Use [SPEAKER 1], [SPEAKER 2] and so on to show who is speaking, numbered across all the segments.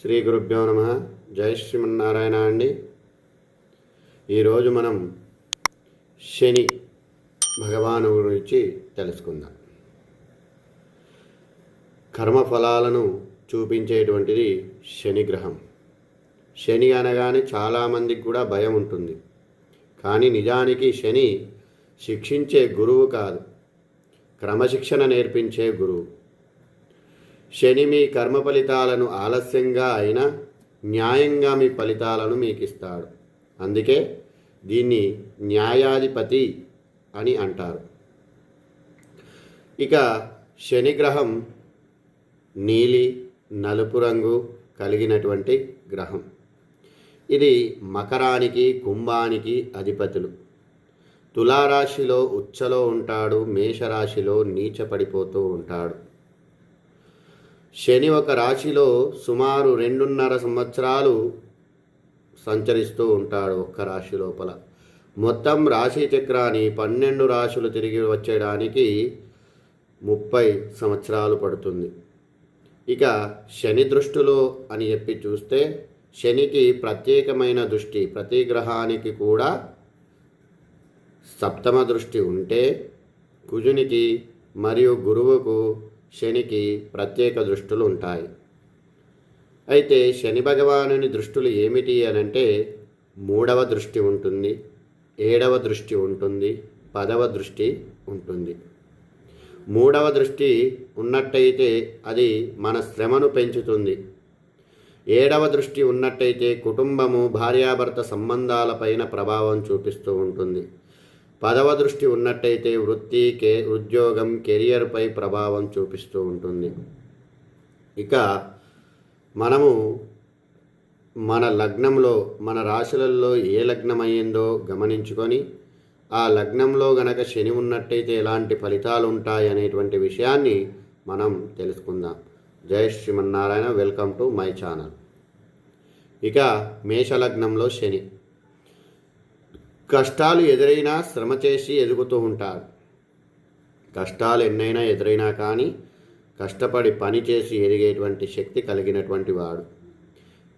[SPEAKER 1] శ్రీ గురుభ్యో నమ. జై శ్రీమన్నారాయణ అండి. ఈరోజు మనం శని భగవాను గురించి తెలుసుకుందాం. కర్మఫలాలను చూపించేటువంటిది శని గ్రహం. శని అనగానే చాలామందికి కూడా భయం ఉంటుంది. కానీ నిజానికి శని శిక్షించే గురువు కాదు. క్రమశిక్షణ నేర్పించే గురువు. శని మీ కర్మ ఫలితాలను ఆలస్యంగా అయినా న్యాయంగా మీ ఫలితాలను మీకు ఇస్తాడు అందుకే దీన్ని న్యాయాధిపతి అని అంటారు. ఇక శని గ్రహం నీలి నలుపు రంగు కలిగినటువంటి గ్రహం. ఇది మకరానికి కుంభానికి అధిపతులు. తులారాశిలో ఉచ్చలో ఉంటాడు మేషరాశిలో నీచపడిపోతూ ఉంటాడు. శని ఒక రాశిలో సుమారు రెండున్నర సంవత్సరాలు సంచరిస్తూ ఉంటాడు ఒక్క రాశి లోపల. మొత్తం రాశి చక్రాన్ని పన్నెండు రాశులు తిరిగి వచ్చేయడానికి ముప్పై సంవత్సరాలు పడుతుంది. ఇక శని దృష్టిలో అని చెప్పి చూస్తే శనికి ప్రత్యేకమైన దృష్టి ప్రతి గ్రహానికి కూడా సప్తమ దృష్టి ఉంటే కుజునికి మరియు గురువుకు శనికి ప్రత్యేక దృష్టులు ఉంటాయి. అయితే శని భగవానుని దృష్టులు ఏమిటి అనంటే మూడవ దృష్టి ఉంటుంది ఏడవ దృష్టి ఉంటుంది పదవ దృష్టి ఉంటుంది. మూడవ దృష్టి ఉన్నట్టయితే అది మన శ్రమను పెంచుతుంది. ఏడవ దృష్టి ఉన్నట్టయితే కుటుంబము భార్యాభర్త సంబంధాలపైన ప్రభావం చూపిస్తూ ఉంటుంది. పదవ దృష్టి ఉన్నట్టయితే వృత్తి కే ఉద్యోగం కెరియర్పై ప్రభావం చూపిస్తూ ఉంటుంది. ఇక మనము మన లగ్నంలో మన రాశులలో ఏ లగ్నమయ్యిందో గమనించుకొని ఆ లగ్నంలో గనక శని ఉన్నట్టయితే ఎలాంటి ఫలితాలు ఉంటాయి అనేటువంటి విషయాన్ని మనం తెలుసుకుందాం. జై Srimannarayana. Welcome to my channel. ఇక మేషలగ్నంలో శని. కష్టాలు ఎదురైనా శ్రమ చేసి ఎదుగుతూ ఉంటాడు కష్టాలు ఎన్నైనా ఎదురైనా కానీ కష్టపడి పని చేసి ఎదిగేటువంటి శక్తి కలిగినటువంటి వాడు.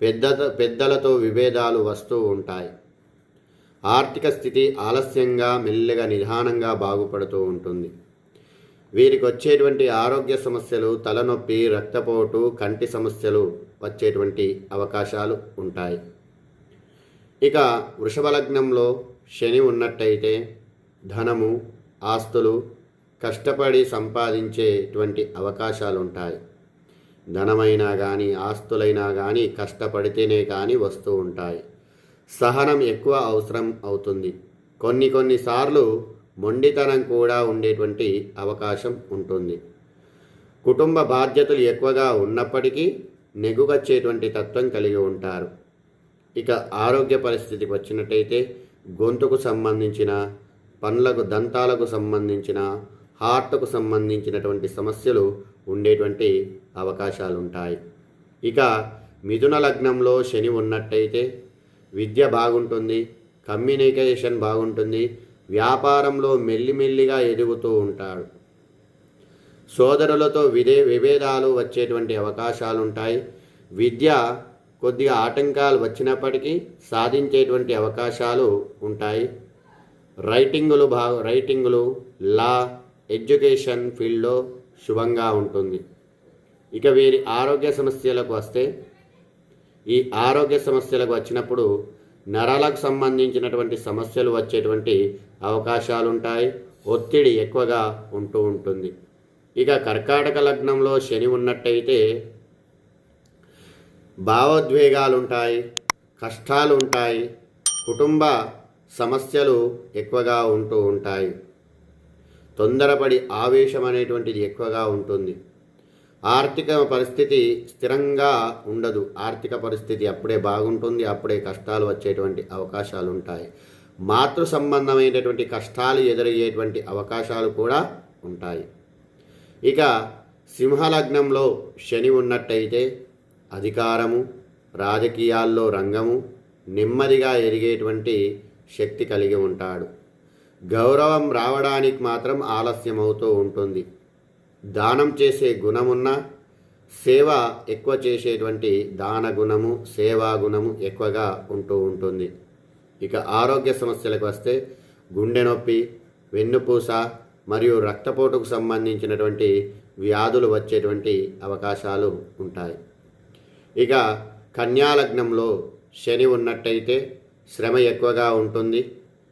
[SPEAKER 1] పెద్ద పెద్దలతో విభేదాలు వస్తూ ఉంటాయి. ఆర్థిక స్థితి ఆలస్యంగా మెల్లగా నిదానంగా బాగుపడుతూ ఉంటుంది. వీరికి వచ్చేటువంటి ఆరోగ్య సమస్యలు తలనొప్పి రక్తపోటు కంటి సమస్యలు వచ్చేటువంటి అవకాశాలు ఉంటాయి. ఇక వృషభ లగ్నంలో శని ఉన్నట్టయితే ధనము ఆస్తులు కష్టపడి సంపాదించేటువంటి అవకాశాలు ఉంటాయి ధనమైనా కానీ ఆస్తులైనా కానీ కష్టపడితేనే కానీ వస్తూ ఉంటాయి. సహనం ఎక్కువ అవసరం అవుతుంది. కొన్ని కొన్నిసార్లు మొండితనం కూడా ఉండేటువంటి అవకాశం ఉంటుంది. కుటుంబ బాధ్యతలు ఎక్కువగా ఉన్నప్పటికీ నెగుగచ్చేటువంటి తత్వం కలిగి ఉంటారు. ఇక ఆరోగ్య పరిస్థితికి వచ్చినట్టయితే గొంతుకు సంబంధించిన పండ్లకు దంతాలకు సంబంధించిన హార్ట్కు సంబంధించినటువంటి సమస్యలు ఉండేటువంటి అవకాశాలు ఉంటాయి ఇక మిథున లగ్నంలో శని ఉన్నట్టయితే విద్య బాగుంటుంది కమ్యూనికేషన్ బాగుంటుంది వ్యాపారంలో మెల్లిమెల్లిగా ఎదుగుతూ ఉంటాడు. సోదరులతో విదే విభేదాలు వచ్చేటువంటి అవకాశాలు ఉంటాయి విద్య కొద్దిగా ఆటంకాలు వచ్చినప్పటికీ సాధించేటువంటి అవకాశాలు ఉంటాయి. రైటింగులు బా రైటింగులు లా ఎడ్యుకేషన్ ఫీల్డ్లో శుభంగా ఉంటుంది. ఇక వీరి ఆరోగ్య సమస్యలకు వస్తే ఈ ఆరోగ్య సమస్యలకు వచ్చినప్పుడు నరాలకు సంబంధించినటువంటి సమస్యలు వచ్చేటువంటి అవకాశాలు ఉంటాయి ఒత్తిడి ఎక్కువగా ఉంటూ ఉంటుంది. ఇక కర్కాటక లగ్నంలో శని ఉన్నట్టయితే భావోద్వేగాలు ఉంటాయి కష్టాలు ఉంటాయి కుటుంబ సమస్యలు ఎక్కువగా ఉంటూ ఉంటాయి. తొందరపడి ఆవేశం అనేటువంటిది ఎక్కువగా ఉంటుంది. ఆర్థిక పరిస్థితి స్థిరంగా ఉండదు. ఆర్థిక పరిస్థితి అప్పుడే బాగుంటుంది అప్పుడే కష్టాలు వచ్చేటువంటి అవకాశాలు ఉంటాయి మాతృ సంబంధమైనటువంటి కష్టాలు ఎదురయ్యేటువంటి అవకాశాలు కూడా ఉంటాయి. ఇక సింహలగ్నంలో శని ఉన్నట్టయితే అధికారము రాజకీయాల్లో రంగము నెమ్మదిగా ఎరిగేటువంటి శక్తి కలిగి ఉంటాడు. గౌరవం రావడానికి మాత్రం ఆలస్యం అవుతూ ఉంటుంది. దానం చేసే గుణమున్న సేవ ఎక్కువ చేసేటువంటి దాన గుణము సేవా గుణము ఎక్కువగా ఉంటూ ఉంటుంది. ఇక ఆరోగ్య సమస్యలకు వస్తే గుండె నొప్పి వెన్నుపూస మరియు రక్తపోటుకు సంబంధించినటువంటి వ్యాధులు వచ్చేటువంటి అవకాశాలు ఉంటాయి. ఇక కన్యాలగ్నంలో శని ఉన్నట్టయితే శ్రమ ఎక్కువగా ఉంటుంది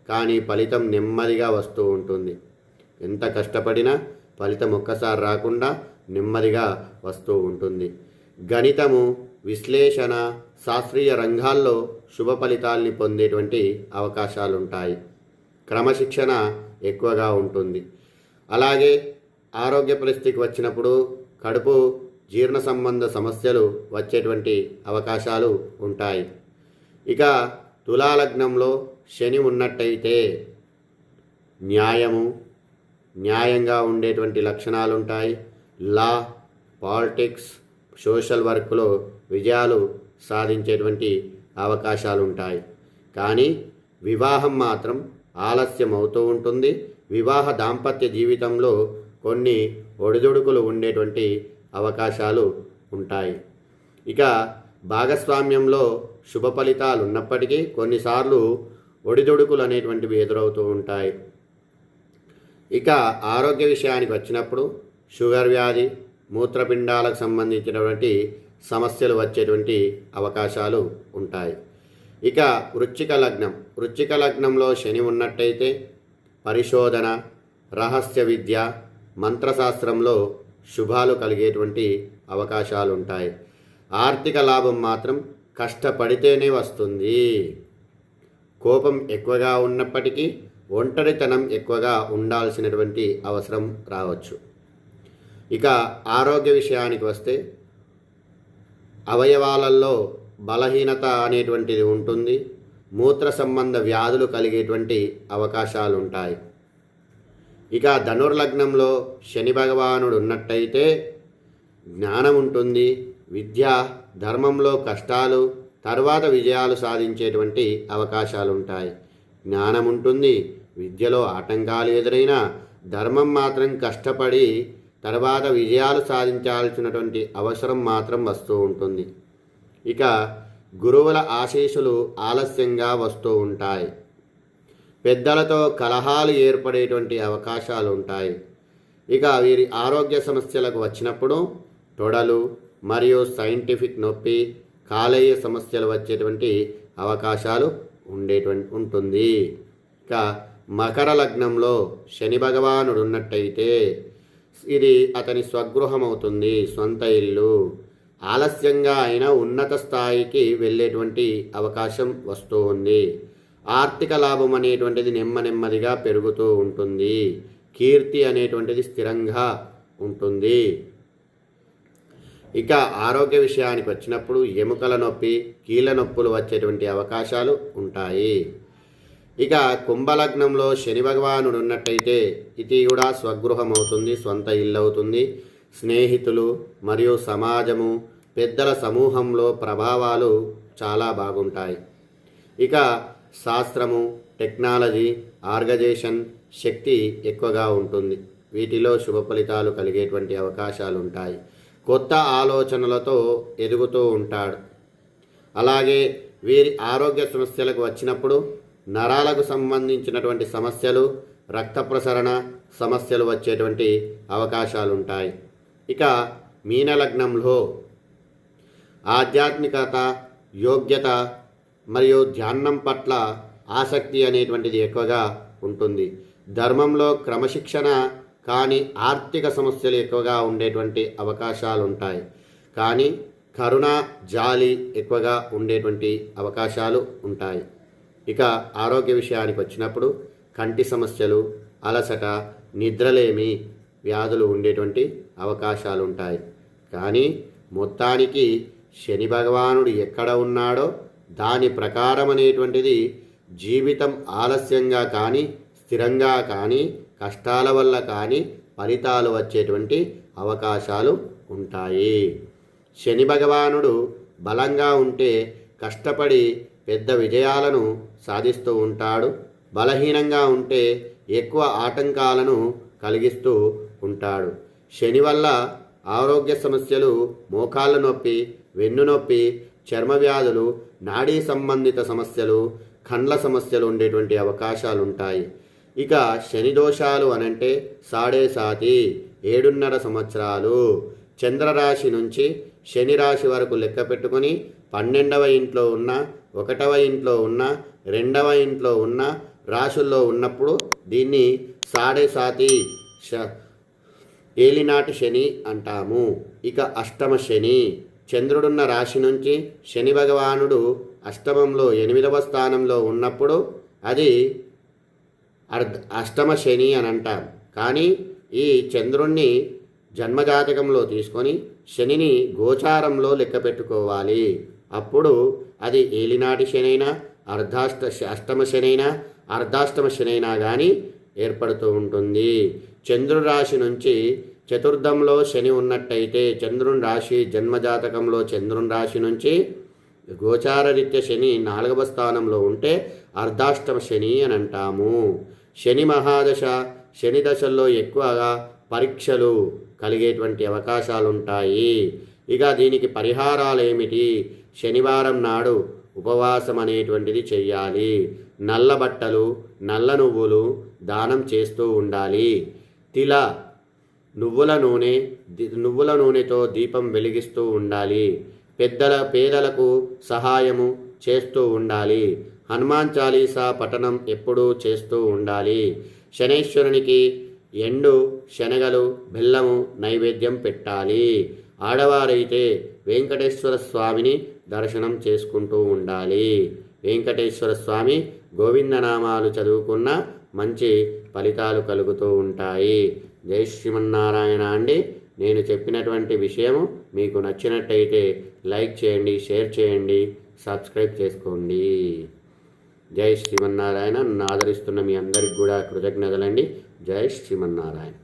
[SPEAKER 1] కానీ ఫలితం నెమ్మదిగా వస్తూ ఉంటుంది. ఎంత కష్టపడినా ఫలితం ఒక్కసారి రాకుండా నెమ్మదిగా వస్తూ ఉంటుంది. గణితము విశ్లేషణ శాస్త్రీయ రంగాల్లో శుభ ఫలితాల్ని పొందేటువంటి అవకాశాలుంటాయి. క్రమశిక్షణ ఎక్కువగా ఉంటుంది. అలాగే ఆరోగ్య పరిస్థితికి వచ్చినప్పుడు కడుపు జీర్ణ సంబంధ సమస్యలు వచ్చేటువంటి అవకాశాలు ఉంటాయి. ఇక తులాలగ్నంలో శని ఉన్నట్టయితే న్యాయము న్యాయంగా ఉండేటువంటి లక్షణాలు ఉంటాయి లా పాలిటిక్స్ సోషల్ వర్క్లో విజయాలు సాధించేటువంటి అవకాశాలు ఉంటాయి కానీ వివాహం మాత్రం ఆలస్యం అవుతూ ఉంటుంది. వివాహ దాంపత్య జీవితంలో కొన్ని ఒడిదుడుకులు ఉండేటువంటి అవకాశాలు ఉంటాయి. ఇక భాగస్వామ్యంలో శుభ ఫలితాలు ఉన్నప్పటికీ కొన్నిసార్లు ఒడిదుడుకులు అనేటువంటివి ఎదురవుతూ ఉంటాయి. ఇక ఆరోగ్య విషయానికి వచ్చినప్పుడు షుగర్ వ్యాధి మూత్రపిండాలకు సంబంధించినటువంటి సమస్యలు వచ్చేటువంటి అవకాశాలు ఉంటాయి. ఇక వృచ్చిక లగ్నం. వృచ్చిక లగ్నంలో శని ఉన్నట్టయితే పరిశోధన రహస్య విద్య మంత్రశాస్త్రంలో శుభాలు కలిగేటువంటి అవకాశాలు ఉంటాయి ఆర్థిక లాభం మాత్రం కష్టపడితేనే వస్తుంది. కోపం ఎక్కువగా ఉన్నప్పటికీ ఒంటరితనం ఎక్కువగా ఉండాల్సినటువంటి అవసరం రావచ్చు. ఇక ఆరోగ్య విషయానికి వస్తే అవయవాలలో బలహీనత అనేటువంటిది ఉంటుంది. మూత్ర సంబంధ వ్యాధులు కలిగేటువంటి అవకాశాలు ఉంటాయి ఇక ధనుర్లగ్నంలో శని భగవానుడు ఉన్నట్టయితే జ్ఞానం ఉంటుంది విద్య ధర్మంలో కష్టాలు తర్వాత విజయాలు సాధించేటువంటి అవకాశాలు ఉంటాయి జ్ఞానం ఉంటుంది విద్యలో ఆటంకాలు ఎదురైనా ధర్మం మాత్రం కష్టపడి తర్వాత విజయాలు సాధించాల్సినటువంటి అవసరం మాత్రం వస్తూ ఉంటుంది. ఇక గురువుల ఆశీస్సులు ఆలస్యంగా వస్తూ ఉంటాయి. పెద్దలతో కలహాలు ఏర్పడేటువంటి అవకాశాలు ఉంటాయి ఇక వీరి ఆరోగ్య సమస్యలకు వచ్చినప్పుడు తొడలు మరియు సైంటిఫిక్ నొప్పి కాలేయ సమస్యలు వచ్చేటువంటి అవకాశాలు ఉండేటువంటి ఉంటుంది. ఇక మకర లగ్నంలో శని భగవానుడు ఉన్నట్టయితే ఇది అతని స్వగృహం అవుతుంది సొంత ఇల్లు. ఆలస్యంగా అయినా ఉన్నత స్థాయికి వెళ్ళేటువంటి అవకాశం వస్తూ ఉంది ఆర్థిక లాభం అనేటువంటిది నెమ్మ నెమ్మదిగా పెరుగుతూ ఉంటుంది. కీర్తి అనేటువంటిది స్థిరంగా ఉంటుంది. ఇక ఆరోగ్య విషయానికి వచ్చినప్పుడు ఎముకల నొప్పి కీళ్ళ నొప్పులు వచ్చేటువంటి అవకాశాలు ఉంటాయి. ఇక కుంభలగ్నంలో శని భగవానుడు ఉన్నట్టయితే ఇది కూడా స్వగృహం అవుతుంది సొంత ఇల్లు అవుతుంది స్నేహితులు మరియు సమాజము పెద్దల సమూహంలో ప్రభావాలు చాలా బాగుంటాయి. ఇక శాస్త్రము టెక్నాలజీ ఆర్గజేషన్ శక్తి ఎక్కువగా ఉంటుంది. వీటిలో శుభ ఫలితాలు కలిగేటువంటి అవకాశాలు ఉంటాయి కొత్త ఆలోచనలతో ఎదుగుతూ ఉంటాడు. అలాగే వీరి ఆరోగ్య సమస్యలకు వచ్చినప్పుడు నరాలకు సంబంధించినటువంటి సమస్యలు రక్త ప్రసరణ సమస్యలు వచ్చేటువంటి అవకాశాలు ఉంటాయి ఇక మీనలగ్నంలో ఆధ్యాత్మికత యోగ్యత మరియు ధ్యానం పట్ల ఆసక్తి అనేటువంటిది ఎక్కువగా ఉంటుంది. ధర్మంలో క్రమశిక్షణ కానీ ఆర్థిక సమస్యలు ఎక్కువగా ఉండేటువంటి అవకాశాలు ఉంటాయి కానీ కరుణ జాలి ఎక్కువగా ఉండేటువంటి అవకాశాలు ఉంటాయి. ఇక ఆరోగ్య విషయానికి వచ్చినప్పుడు కంటి సమస్యలు అలసట నిద్రలేమి వ్యాధులు ఉండేటువంటి అవకాశాలు ఉంటాయి కానీ మొత్తానికి శని భగవానుడు ఎక్కడ ఉన్నాడో దాని ప్రకారం అనేటువంటిది జీవితం ఆలస్యంగా కానీ స్థిరంగా కానీ కష్టాల వల్ల కానీ ఫలితాలు వచ్చేటువంటి అవకాశాలు ఉంటాయి. శని భగవానుడు బలంగా ఉంటే కష్టపడి పెద్ద విజయాలను సాధిస్తూ ఉంటాడు. బలహీనంగా ఉంటే ఎక్కువ ఆటంకాలను కలిగిస్తూ ఉంటాడు. శని వల్ల ఆరోగ్య సమస్యలు మోకాళ్ళ నొప్పి వెన్ను నొప్పి చర్మ వ్యాధులు నాడీ సంబంధిత సమస్యలు కండ్ల సమస్యలు ఉండేటువంటి అవకాశాలు ఉంటాయి ఇక శని దోషాలు అనంటే సాడే సాతి ఏడున్నర సంవత్సరాలు. చంద్రరాశి నుంచి శని రాశి వరకు లెక్క పెట్టుకొని పన్నెండవ ఇంట్లో ఉన్న ఒకటవ ఇంట్లో ఉన్న రెండవ ఇంట్లో ఉన్న రాశుల్లో ఉన్నప్పుడు దీన్ని సాడే సాతి ఏలినాటి శని అంటాము. ఇక అష్టమ శని. చంద్రుడున్న రాశి నుంచి శని భగవానుడు అష్టమంలో ఎనిమిదవ స్థానంలో ఉన్నప్పుడు అది అర్ధ అష్టమ శని అని అంటాం. కానీ ఈ చంద్రుణ్ణి జన్మజాతకంలో తీసుకొని శనిని గోచారంలో లెక్క పెట్టుకోవాలి. అప్పుడు అది ఏలినాటి శనైనా అర్ధాష్ట అష్టమ శనైనా అర్ధాష్టమ శనైనా కానీ ఏర్పడుతూ ఉంటుంది. చంద్రుడి రాశి నుంచి చతుర్థంలో శని ఉన్నట్టయితే చంద్రుని రాశి జన్మజాతకంలో చంద్రుని రాశి నుంచి గోచారరీత్య శని నాలుగవ స్థానంలో ఉంటే అర్ధాష్టమ శని అని అంటాము. శని మహాదశ శని దశల్లో ఎక్కువగా పరీక్షలు కలిగేటువంటి అవకాశాలు ఉంటాయి ఇక దీనికి పరిహారాలు ఏమిటి శనివారం నాడు ఉపవాసం అనేటువంటిది చెయ్యాలి. నల్ల బట్టలు నల్ల నువ్వులు దానం చేస్తూ ఉండాలి. తిల నువ్వుల నూనె నువ్వుల నూనెతో దీపం వెలిగిస్తూ ఉండాలి. పెద్దల పేదలకు సహాయము చేస్తూ ఉండాలి. హనుమాన్ చాలీసా పఠనం ఎప్పుడూ చేస్తూ ఉండాలి. శనైశ్వరునికి ఎండు శనగలు బెల్లము నైవేద్యం పెట్టాలి. ఆడవారైతే వెంకటేశ్వర స్వామిని దర్శనం చేసుకుంటూ ఉండాలి. వెంకటేశ్వర స్వామి గోవిందనామాలు చదువుకున్న మంచి ఫలితాలు కలుగుతూ ఉంటాయి. జై శ్రీమన్నారాయణ అండి. నేను చెప్పినటువంటి విషయము మీకు నచ్చినట్టయితే లైక్ చేయండి షేర్ చేయండి సబ్స్క్రైబ్ చేసుకోండి. జై శ్రీమన్నారాయణ. ఆదరిస్తున్న మీ అందరికి కూడా కృతజ్ఞతలండి. జై శ్రీమన్నారాయణ.